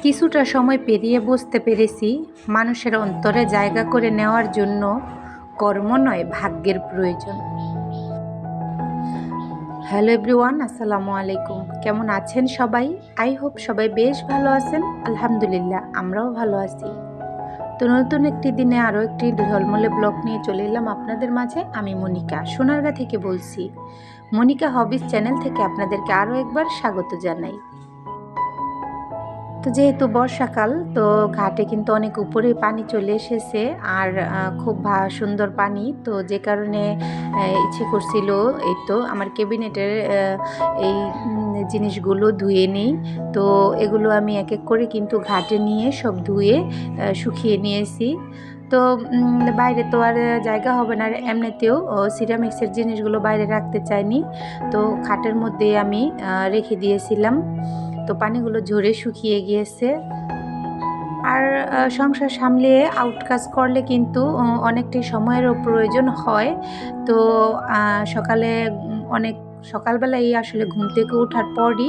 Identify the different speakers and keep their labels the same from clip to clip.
Speaker 1: কিছুটা সময় পেরিয়ে বুঝতে পেরেছি মানুষের অন্তরে জায়গা করে নেওয়ার জন্য কর্ম নয়, ভাগ্যের প্রয়োজন। হ্যালো এভরিওয়ান, আসসালামু আলাইকুম। কেমন আছেন সবাই? আই হোপ সবাই বেশ ভালো আছেন। আলহামদুলিল্লাহ, আমরাও ভালো আছি। তো নতুন একটি দিনে আরও একটি ঝলমলে ব্লগ নিয়ে চলে এলাম আপনাদের মাঝে। আমি মনিকা, সোনারগা থেকে বলছি। মনিকা হবিস চ্যানেল থেকে আপনাদেরকে আরও একবার স্বাগত জানাই। তো যেহেতু বর্ষাকাল, তো ঘাটে কিন্তু অনেক উপরে পানি চলে এসেছে আর খুব সুন্দর পানি। তো যে কারণে ইচ্ছে করছিল এই তো আমার ক্যাবিনেটের এই জিনিসগুলো ধুয়ে নিই। তো এগুলো আমি এক এক করে কিন্তু ঘাটে নিয়ে সব ধুয়ে শুকিয়ে নিয়েছি। তো বাইরে তো আর জায়গা হবে না আর এমনিতেও সিরামিক্সের জিনিসগুলো বাইরে রাখতে চাইনি। তো খাটের মধ্যে আমি রেখে দিয়েছিলাম। তো পানিগুলো ঝরে শুকিয়ে গিয়েছে। আর সংসার সামলিয়ে আউট কাজ করলে কিন্তু অনেকটাই সময়েরও প্রয়োজন হয়। তো সকালে অনেক সকালবেলায় আসলে ঘুম থেকে ওঠার পরই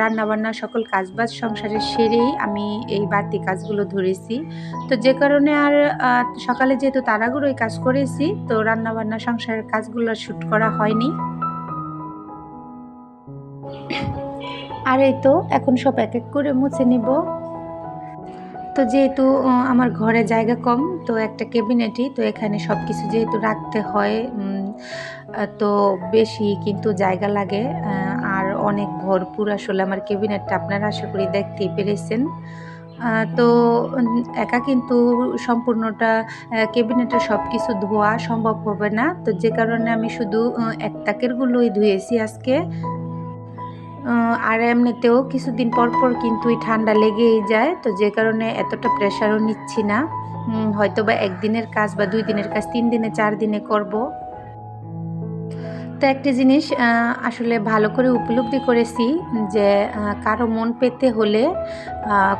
Speaker 1: রান্নাবান্না, সকল কাজবাজ সংসারে সেরেই আমি এই বাড়তি কাজগুলো ধরেছি। তো যে কারণে আর সকালে যেহেতু তাড়াগুড়োই কাজ করেছি, তো রান্নাবান্না, সংসারের কাজগুলো শ্যুট করা হয়নি। আর এই তো, এখন সব এক এক করে মুছে নিব। তো যেহেতু আমার ঘরে জায়গা কম, তো একটা ক্যাবিনেটই, তো এখানে সব কিছু যেহেতু রাখতে হয় তো বেশি কিন্তু জায়গা লাগে আর অনেক ভরপুর আসলে আমার ক্যাবিনেটটা আপনারা আশা করি দেখতেই পেরেছেন। তো একা কিন্তু সম্পূর্ণটা ক্যাবিনেটের সব কিছু ধোয়া সম্ভব হবে না। তো যে কারণে আমি শুধু এক তাকেরগুলোই ধুয়েছি আজকে। আর এমনিতেও কিছুদিন পর পর কিন্তু এই ঠান্ডা লেগেই যায়, তো যে কারণে এতটা প্রেশারও নিচ্ছি না। হয়তো বা একদিনের কাজ বা দুই দিনের কাজ, তিন দিনে, চার দিনে করব। তো একটা জিনিস আসলে ভালো করে উপলব্ধি করেছি যে কারও মন পেতে হলে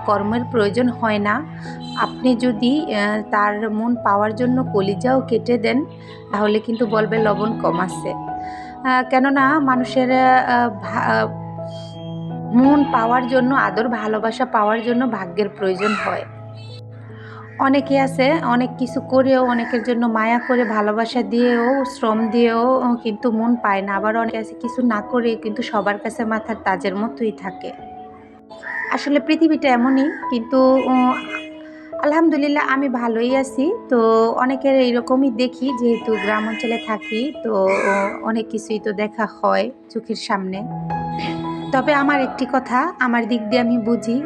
Speaker 1: কর্মের প্রয়োজন হয় না। আপনি যদি তার মন পাওয়ার জন্য কলিজাও কেটে দেন, তাহলে কিন্তু বলবে লবণ কম আছে। কেননা মানুষের মন পাওয়ার জন্য, আদর, ভালোবাসা পাওয়ার জন্য ভাগ্যের প্রয়োজন হয়। অনেকে আছে, অনেক কিছু করেও, অনেকের জন্য মায়া করে, ভালোবাসা দিয়েও, শ্রম দিয়েও কিন্তু মন পায় না। আবার অনেকে আছে, কিছু না করে কিন্তু সবার কাছে মাথার তাজের মতোই থাকে। আসলে পৃথিবীটা এমনই, কিন্তু আলহামদুলিল্লাহ আমি ভালোই আছি। তো অনেকের এইরকমই দেখি, যেহেতু গ্রাম অঞ্চলে থাকি, তো অনেক কিছুই তো দেখা হয় চোখের সামনে। তবে আমার একটি কথা, আমার দিক দিয়ে আমি বুঝি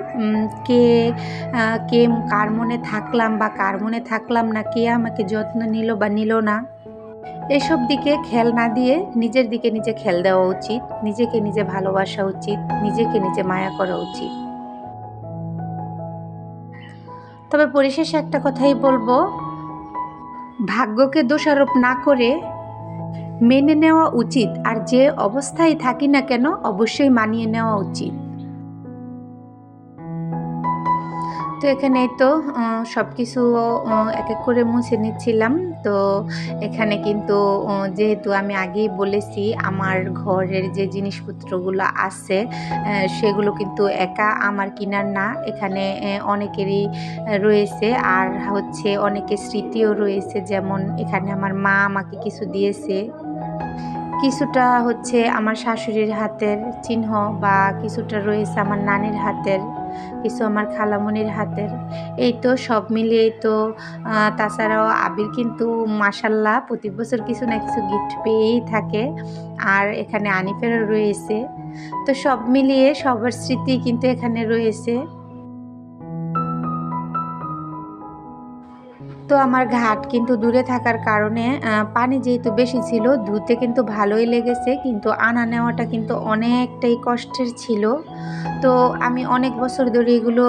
Speaker 1: কে কে কার মনে থাকলাম বা কার মনে থাকলাম না, কে আমাকে যত্ন নিল বা নিল না, এসব দিকে খেয়াল না দিয়ে নিজের দিকে নিজে খেয়াল দেওয়া উচিত, নিজেকে নিজে ভালোবাসা উচিত, নিজেকে নিজে মায়া করা উচিত। তবে পরিশেষে একটা কথাই বলব, ভাগ্যকে দোষারোপ না করে মেনে নেওয়া উচিত আর যে অবস্থায় থাকি না কেন অবশ্যই মানিয়ে নেওয়া উচিত। তো এখানে তো সব কিছু এক এক করে মুছে নিচ্ছিলাম। তো এখানে কিন্তু যেহেতু আমি আগেই বলেছি আমার ঘরের যে জিনিসপত্রগুলো আছে সেগুলো কিন্তু একা আমার কিনার না। এখানে অনেকেরই রয়েছে আর হচ্ছে অনেকের স্মৃতিও রয়েছে। যেমন এখানে আমার মা আমাকে কিছু দিয়েছে। কিছুটা হচ্ছে আমার শাশুড়ির হাতের চিহ্ন বা কিছুটা রয়েছে আমার নানির হাতের, কিছু আমার খালামনির হাতের। এই তো সব মিলিয়েই তো তাছাড়াও আবির কিন্তু মাসাল্লাহ প্রতি বছর কিছু না কিছু গিফট পেয়েই থাকে। আর এখানে আনিফেরও রয়েছে। তো সব মিলিয়ে সবার স্মৃতি কিন্তু এখানে রয়েছে। তো আমার ঘাট কিন্তু দূরে থাকার কারণে পানি যেহেতু বেশি ছিল, ধুতে কিন্তু ভালোই লেগেছে, কিন্তু আনা নেওয়াটা কিন্তু অনেকটাই কষ্টের ছিল। তো আমি অনেক বছর ধরে এগুলো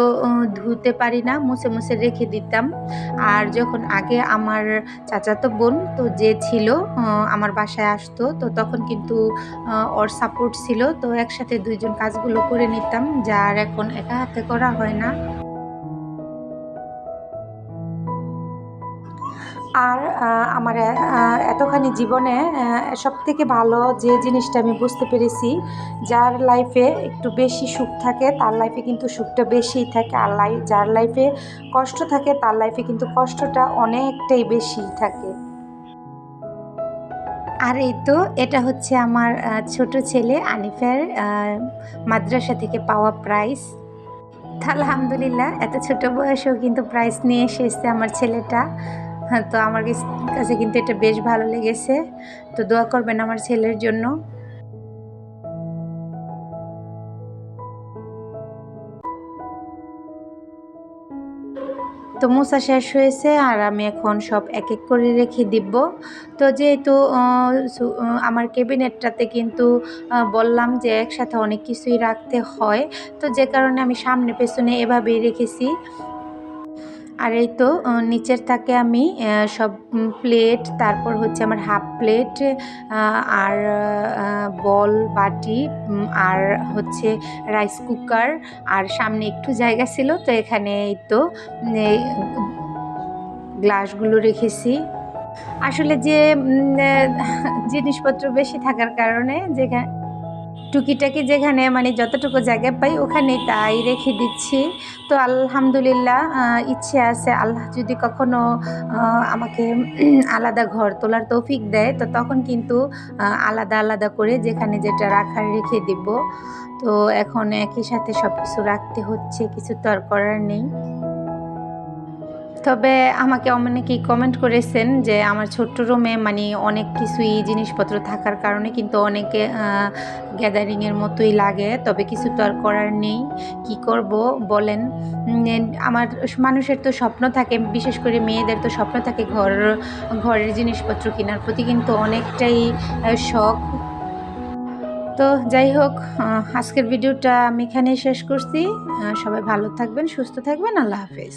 Speaker 1: ধুতে পারি না, মুছে মুছে রেখে দিতাম। আর যখন আগে আমার চাচাতো বোন তো যে ছিল আমার বাসায় আসতো, তো তখন কিন্তু ওর সাপোর্ট ছিল। তো একসাথে দুইজন কাজগুলো করে নিতাম, যার এখন একা হাতে করা হয় না। আর আমার এতখানি জীবনে সব থেকে ভালো যে জিনিসটা আমি বুঝতে পেরেছি, যার লাইফে একটু বেশি সুখ থাকে, তার লাইফে কিন্তু সুখটা বেশিই থাকে। আর লাই, যার লাইফে কষ্ট থাকে, তার লাইফে কিন্তু কষ্টটা অনেকটাই বেশি থাকে। আর এই তো, এটা হচ্ছে আমার ছোট ছেলে আনিফের মাদ্রাসা থেকে পাওয়া প্রাইজ আলহামদুলিল্লাহ, এত ছোট বয়সেও কিন্তু প্রাইজ নিয়ে এসেছে আমার ছেলেটা। তো আমার কাছে কিন্তু এটা বেশ ভালো লেগেছে। তো দোয়া করবেন আমার ছেলের জন্য। তো মোছা শেষ হয়েছে আর আমি এখন সব এক এক করে রেখে দিব। তো যেহেতু আমার ক্যাবিনেটটাতে কিন্তু বললাম যে একসাথে অনেক কিছুই রাখতে হয়। তো যে কারণে আমি সামনে পেছনে এভাবেই রেখেছি। আর এই তো নিচের থাকে আমি সব প্লেট তারপর হচ্ছে আমার হাফ প্লেট আর বল, বাটি আর হচ্ছে রাইস কুকার আর সামনে একটু জায়গা ছিল, তো এখানে এই তো গ্লাসগুলো রেখেছি। আসলে যে জিনিসপত্র বেশি থাকার কারণে যেখানে টুকিটাকি যেখানে মানে যতটুকু জায়গা পাই ওখানে তাই রেখে দিচ্ছি। তো আলহামদুলিল্লাহ ইচ্ছে আছে আল্লাহ যদি কখনো আমাকে আলাদা ঘর তোলার তৌফিক দেয়, তো তখন কিন্তু আলাদা আলাদা করে যেখানে যেটা রাখার রেখে দিব। তো এখন একই সাথে সব কিছু রাখতে হচ্ছে, কিছু তো আর করার নেই। তবে আমাকে অনেকেই কমেন্ট করেছেন যে আমার ছোট্ট রুমে মানে অনেক কিছুই জিনিসপত্র থাকার কারণে কিন্তু অনেকে গ্যাদারিংয়ের মতোই লাগে, তবে কিছু তো আর করার নেই। কি করব বলেন? আমার মানুষের তো স্বপ্ন থাকে, বিশেষ করে মেয়েদের তো স্বপ্ন থাকে ঘর, ঘরের জিনিসপত্র কেনার প্রতি কিন্তু অনেকটাই শখ। তো যাই হোক আজকের ভিডিওটা আমি এখানেই শেষ করছি। সবাই ভালো থাকবেন, সুস্থ থাকবেন, আল্লাহ হাফেজ।